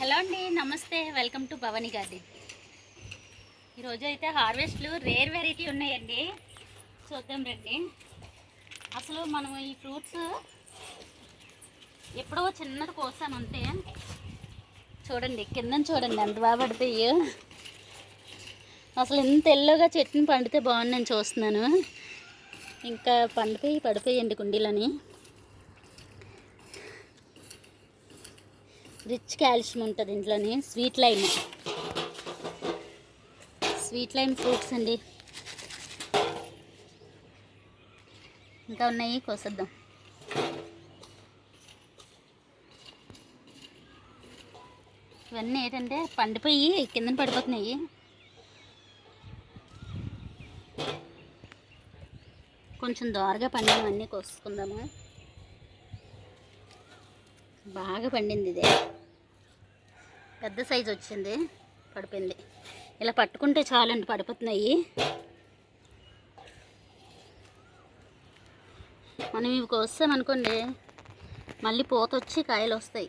Hello అండి నమస్తే. Welcome to Bhavani garden. ఈరోజు అయితే హార్వెస్ట్లు రేర్ వెరైటీ ఉన్నాయండి. చూద్దాం రండి. అసలు మనం ఈ ఫ్రూట్స్ ఎప్పుడో చిన్నది కోసాను అంతే. చూడండి కింద చూడండి ఎంత బాగా పడిపోయి అసలు ఇంత ఎల్లోగా చెట్టుని పండితే బాగుందని చూస్తున్నాను. ఇంకా పండిపోయి పడిపోయండి కుండీలని. రిచ్ కాల్షియం ఉంటుంది ఇంట్లోని sweet lime. Sweet lime fruits అండి. ఇంకా ఉన్నాయి కోసేద్దాం. ఇవన్నీ ఏంటంటే పండిపోయి కిందన పడిపోతున్నాయి. కొంచెం దోరగా పండినవన్నీ కోసుకుందాము. బాగా పండింది ఇదే. పెద్ద సైజు వచ్చింది. పడిపోయింది. ఇలా పట్టుకుంటే చాలండి పడిపోతున్నాయి. మనం ఇవి కోసామనుకోండి మళ్ళీ పూత వచ్చి కాయలు వస్తాయి.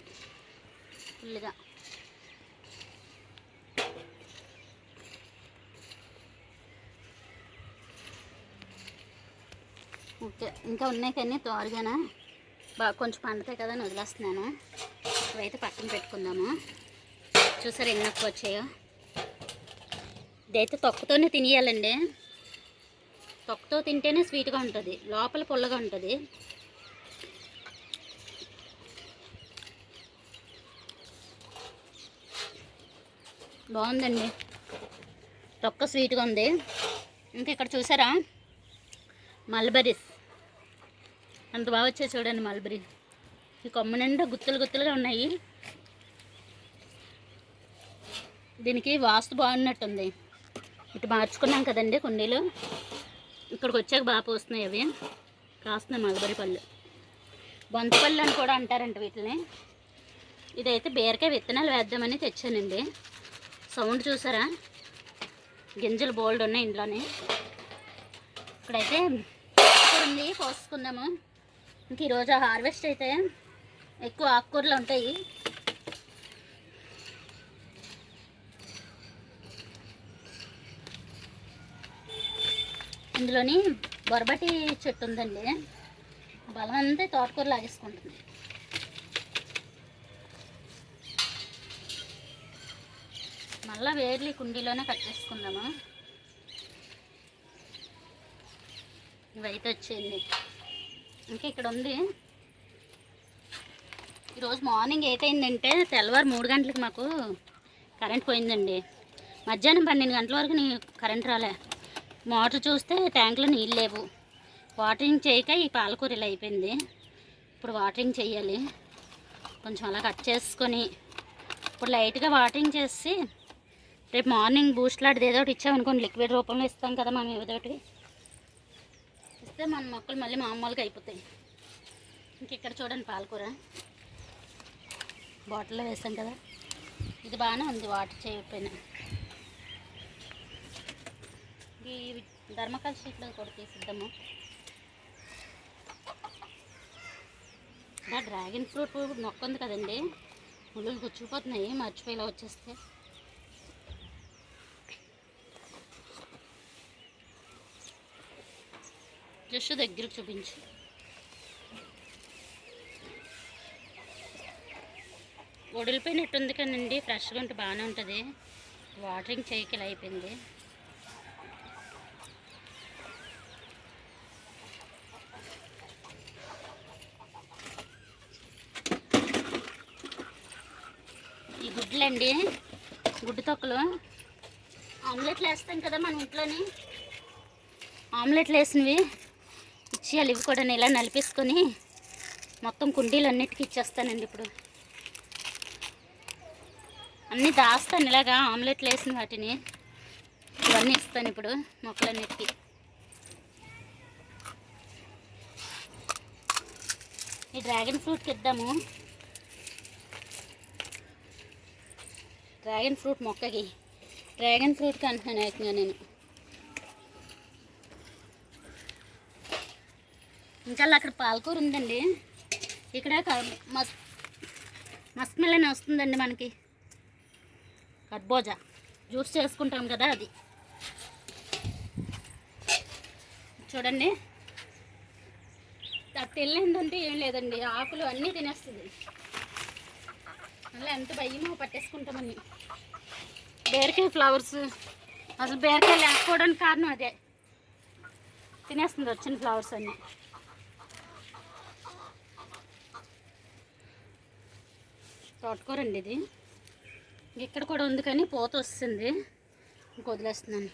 ఫుల్గా ఓకే ఇంకా ఉన్నాయి కానీ త్వరగానే? బాగా కొంచెం పండుతాయి కదా అని వదిలేస్తున్నాను. ఇవైతే పక్కన పెట్టుకుందాము. చూసారు ఎన్ని ఎక్కువ వచ్చాయో? ఇదైతే తొక్కతోనే తినేయాలండి. తొక్కతో తింటేనే స్వీట్గా ఉంటుంది. లోపల పుల్లగా ఉంటుంది. బాగుందండి. తొక్క స్వీట్గా ఉంది. ఇంకా ఇక్కడ చూసారా? మల్బరీస్. అంత బాగా వచ్చాయి చూడండి మల్బరీ. ఈ కొమ్మ నిండా గుత్తులు గుత్తులుగా ఉన్నాయి. దీనికి వాస్తు బాగున్నట్టుంది. ఇటు మార్చుకున్నాం కదండి కుండీలు. ఇక్కడికి వచ్చాక బాగా పోస్తున్నాయి అవి. కాస్తున్నాయి మలబరి పళ్ళు. బొంతపళ్ళు అని కూడా అంటారంట వీటిని. ఇదైతే బీరకాయ విత్తనాలు వేద్దామని తెచ్చానండి. సౌండ్ చూసారా? గింజలు బోల్డ్ ఉన్నాయి ఇంట్లోనే. ఇక్కడైతే ఉంది కోసుకుందాము ఇంక ఈరోజు హార్వెస్ట్ అయితే ఎక్కువ ఆకుకూరలు ఉంటాయి. ఇందులోని బొరబటి చెట్టు ఉందండి. బలం అంతా తోటకూర లాగేసుకుంటుంది. మళ్ళీ వేర్లు కుండీలోనే కట్ చేసుకుందాము. ఇవైతే వచ్చేయండి. ఇంకా ఇక్కడ ఉంది. ఈరోజు మార్నింగ్ ఎయిట్ అయిందంటే తెల్లవారు మూడు గంటలకు మాకు కరెంట్ పోయిందండి. మధ్యాహ్నం పన్నెండు గంటల వరకు నీ కరెంట్ రాలే. మోటార్ చూస్తే ట్యాంక్లో నీళ్ళు లేవు. వాటరింగ్ చేయక ఈ పాలకూర ఇలా అయిపోయింది. ఇప్పుడు వాటరింగ్ చేయాలి. కొంచెం అలా కట్ చేసుకొని ఇప్పుడు లైట్గా వాటరింగ్ చేసి రేపు మార్నింగ్ బూస్ట్ లాంటిది ఏదో ఒకటి ఇచ్చామనుకోండి లిక్విడ్ రూపంలో ఇస్తాం కదా మనం ఏదో ఒకటి. ఇస్తే మన మొక్కలు మళ్ళీ మామూలుగా అయిపోతాయి. ఇంక ఇక్కడ చూడండి పాలకూర. బాటిల్లో వేసాం కదా. ఇది బాగానే ఉంది వాటర్ చేయకపోయినా. ఈ ధర్మకాల్ షీట్లో కూడా తీసిద్దాము. ఇలా డ్రాగన్ ఫ్రూట్ మొక్క ఉంది కదండి. ముళ్ళు గుచ్చుకుపోతున్నాయి మర్చిపోయేలా వచ్చేస్తే. జస్ట్ దగ్గరకు చూపించు. వడిలిపోయినట్టుంది కదండి ఫ్రెష్గా ఉంటే బాగానే ఉంటుంది. వాటరింగ్ చేయకి అయిపోయింది. ఈ గుడ్డు తొక్కలు. ఆమ్లెట్లు వేస్తాం కదా మన ఇంట్లోని. ఆమ్లెట్లు వేసినవి ఇచ్చేయాలి. ఇవి కూడా ఇలా నలిపేసుకొని మొత్తం కుండీలు అన్నిటికీ ఇచ్చేస్తానండి ఇప్పుడు. అన్నీ దాస్తాను ఇలాగా ఆమ్లెట్లు వేసిన వాటిని. ఇవన్నీ ఇస్తాను ఇప్పుడు మొక్కలన్నిటికీ. ఈ డ్రాగన్ ఫ్రూట్కి ఇద్దాము. డ్రాగన్ ఫ్రూట్ మొక్కకి. డ్రాగన్ ఫ్రూట్కి అంటున్నాను ఏకంగా నేను. ఇంకా అక్కడ పాలకూర ఉందండి. ఇక్కడ క- మస్ మస్క్ మెలన్ వస్తుందండి మనకి. కర్బోజా. జ్యూస్ చేసుకుంటాం కదా అది. చూడండి. అది తెల్లిందంటే ఏం లేదండి. ఆకులు అన్నీ తినేస్తుంది. మళ్ళీ ఎంత భయమో పట్టేసుకుంటామని బీరకాయ ఫ్లవర్స్. అసలు బీరకాయ లేకపోవడానికి కారణం అదే. తినేస్తుంది వచ్చిన ఫ్లవర్స్ అన్నీ. తోటకూరండి ఇది. ఇక్కడ కూడా ఉంది కానీ పూత వస్తుంది. ఇంక వదిలేస్తున్నాను.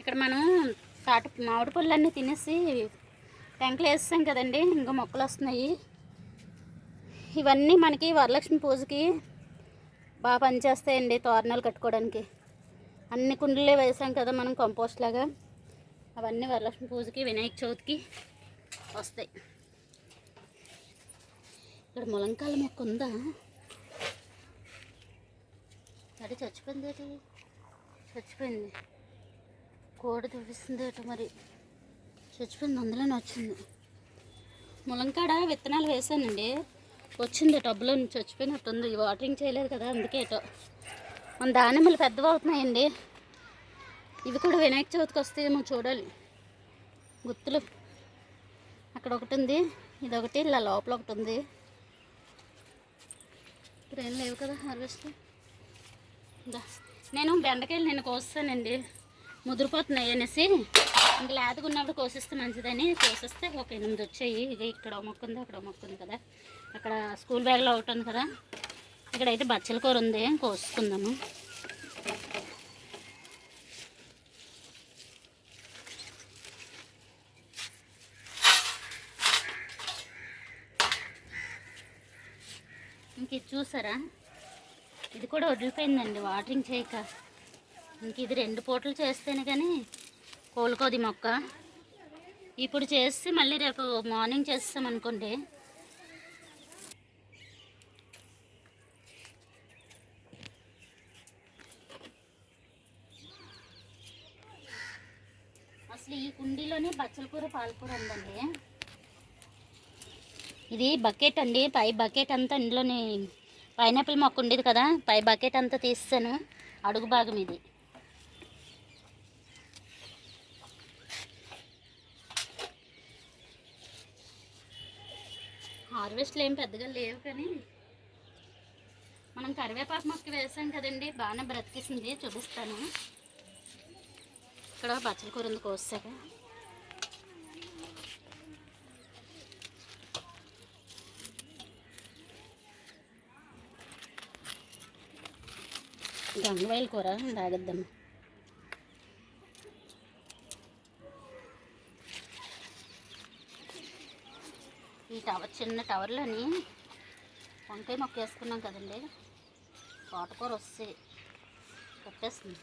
ఇక్కడ మనం తాట మామిడి పళ్ళన్నీ తినేసి టెంకలు వేస్తాం కదండి ఇంకా మొక్కలు వస్తున్నాయి. ఇవన్నీ మనకి వరలక్ష్మి పూజకి బాగా పనిచేస్తాయండి తోరణాలు కట్టుకోవడానికి. అన్ని కుండలే వేసాం కదా మనం కంపోస్ట్ లాగా. అవన్నీ వరలక్ష్మి పూజకి వినాయక చవితికి వస్తాయి. ఇక్కడ ములంకాల మొక్క ఉందా? అది చచ్చిపోయింది ఏంటి చచ్చిపోయింది. కోడి తుడిస్తుంది ఏటో మరి. చచ్చిపోయింది అందులోనే వచ్చింది. ములంకాడ విత్తనాలు వేసానండి. వచ్చింది టబ్లో నుంచి చచ్చిపోయినట్టుంది. వాటరింగ్ చేయలేదు కదా అందుకే మన దానిమ్మలు పెద్దవి అవుతున్నాయండి. ఇవి కూడా వినాయక చవితికి వస్తాయేమో చూడాలి. గుత్తులు. అక్కడ ఒకటి ఉంది ఇది ఒకటి ఇలా లోపల ఒకటి ఉంది. ఇప్పుడు ఏం లేవు కదా హార్వెస్ట్ నేను బెండకాయలు నేను కోస్తానండి. ముదిరిపోతున్నాయి అనేసి ఇంకా లేతగా ఉన్నప్పుడు కోసిస్తే మంచిదని కోసిస్తే ఒక ఎనిమిది వచ్చాయి. ఇక ఇక్కడ ఒక మొక్క ఉంది అక్కడ ఒక మొక్క ఉంది కదా. అక్కడ స్కూల్ బ్యాగ్లో ఒకటి ఉంది కదా. ఇక్కడైతే బచ్చల కూర ఉంది కోసుకుందాము. ఇంక ఇది చూసారా? ఇది కూడా వదిలిపోయిందండి వాటరింగ్ చేయక. ఇంక ఇది రెండు పూటలు చేస్తేనే కానీ కోలుకోది మొక్క. ఇప్పుడు చేసి మళ్ళీ రేపు మార్నింగ్ చేస్తాం అనుకోండి అసలు ఈ కుండీలోనే బచ్చల కూర పాలకూర ఉందండి. ఇది బకెట్ అండి పై బకెట్ అంతా ఇందులోని పైనాపిల్ మొక్క ఉండేది కదా పై బకెట్ అంతా తీస్తాను అడుగు భాగం ఇది. హార్వెస్ట్లు ఏం పెద్దగా లేవు కానీ మనం కరివేపాకు మొక్క వేసాం కదండి బాగానే బ్రతికిసింది చూపిస్తాను. ఇక్కడ బచ్చల కూర ఉంది కోసాక. గంగవాయిల కూర తాగిద్దాం ఈ టవర్ చిన్న టవర్లోని వంకాయ మొక్క వేసుకున్నాం కదండి. తోటకూర వస్తే కొట్టేస్తుంది.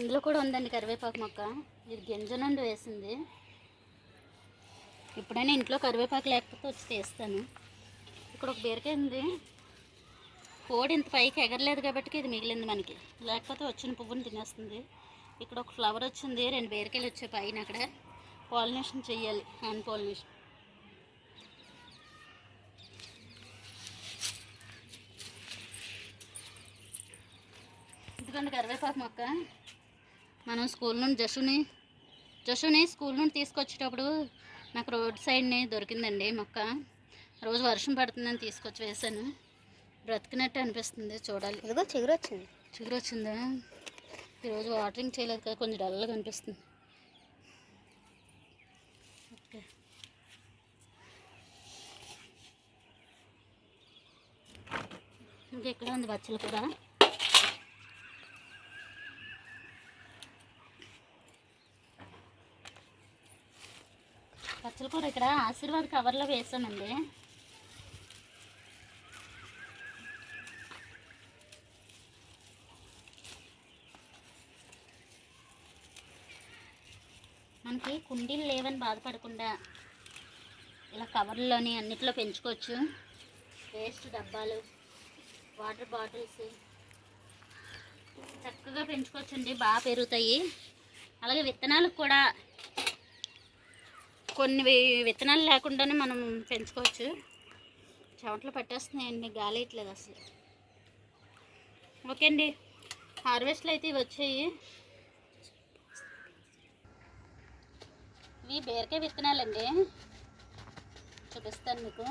ఇందులో కూడా ఉందండి కరివేపాకు మొక్క. ఇది గింజ నుండి వేసింది. ఎప్పుడైనా ఇంట్లో కరివేపాకు లేకపోతే వచ్చి తీస్తాను. ఇక్కడ ఒక బీరకాయ ఉంది. కోడి ఇంత పైకి ఎగరలేదు కాబట్టి ఇది మిగిలింది మనకి. లేకపోతే వచ్చిన పువ్వుని తినేస్తుంది. ఇక్కడ ఒక ఫ్లవర్ వచ్చింది. రెండు బీరకాయలు వచ్చాయి పైన అక్కడ. పాలినేషన్ చేయాలి హ్యాండ్ పాలినేషన్. ఇదిగోండి కరివేపాకు మొక్క. మనం స్కూల్ నుండి జషుని జషుని స్కూల్ నుండి తీసుకొచ్చేటప్పుడు నాకు రోడ్ సైడ్ని దొరికిందండి మొక్క. రోజు వర్షం పడుతుందని తీసుకొచ్చి వేసాను బ్రతికినట్టు అనిపిస్తుంది చూడాలి. ఇదిగో చిగురు వచ్చింది చిగురు వచ్చిందా ఈరోజు వాటరింగ్ చేయలేదు కదా కొంచెం డల్గా కనిపిస్తుంది ఓకే. ఇంకెక్కడ ఉంది బచ్చలు కూడా బచ్చల కూర ఇక్కడ ఆశీర్వాద్ కవర్లో వేసామండి. మనకి కుండీలు లేవని బాధపడకుండా ఇలా కవర్లోని అన్నిట్లో పెంచుకోవచ్చు. వేస్ట్ డబ్బాలు వాటర్ బాటిల్స్ చక్కగా పెంచుకోవచ్చండి బాగా పెరుగుతాయి. అలాగే విత్తనాలకు కూడా కొన్ని విత్తనాలు లేకుండానే మనం పెంచుకోవచ్చు. చెమటలు పట్టేస్తున్నాయండి గాలి ఇట్లేదు అసలు. ఓకే అండి. హార్వెస్ట్లు అయితే ఇవి వచ్చాయి. ఇవి బీరకాయ విత్తనాలండి. చూపిస్తాను మీకు.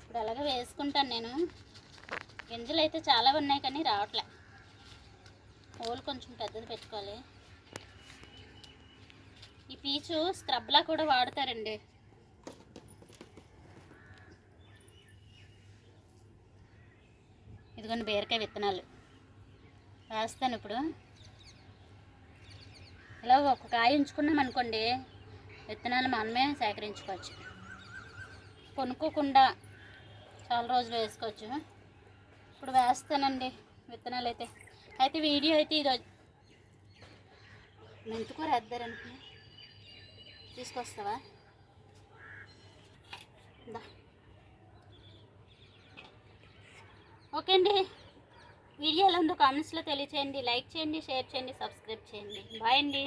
ఇప్పుడు అలాగే వేసుకుంటాను నేను. గింజలు అయితే చాలా ఉన్నాయి కానీ రావట్లే. హోల్ కొంచెం పెద్దది పెట్టుకోవాలి. పీచు స్క్రబ్లా కూడా వాడతారండి. ఇదిగోండి బీరకాయ విత్తనాలు. వేస్తాను ఇప్పుడు. ఇలా ఒక కాయ ఉంచుకున్నాం అనుకోండి విత్తనాలు మనమే సేకరించుకోవచ్చు. కొనుక్కోకుండా చాలా రోజులు వేసుకోవచ్చు. ఇప్పుడు వేస్తానండి విత్తనాలు అయితే అయితే వీడియో అయితే ఇది మెంతుకూర వేద్దారనుకున్నాను తీసుకొస్తావా? ఓకే అండి. వీడియోలో ఎలా ఉందో కామెంట్స్లో తెలియచేయండి లైక్ చేయండి షేర్ చేయండి సబ్స్క్రైబ్ చేయండి. బాయ్ అండి.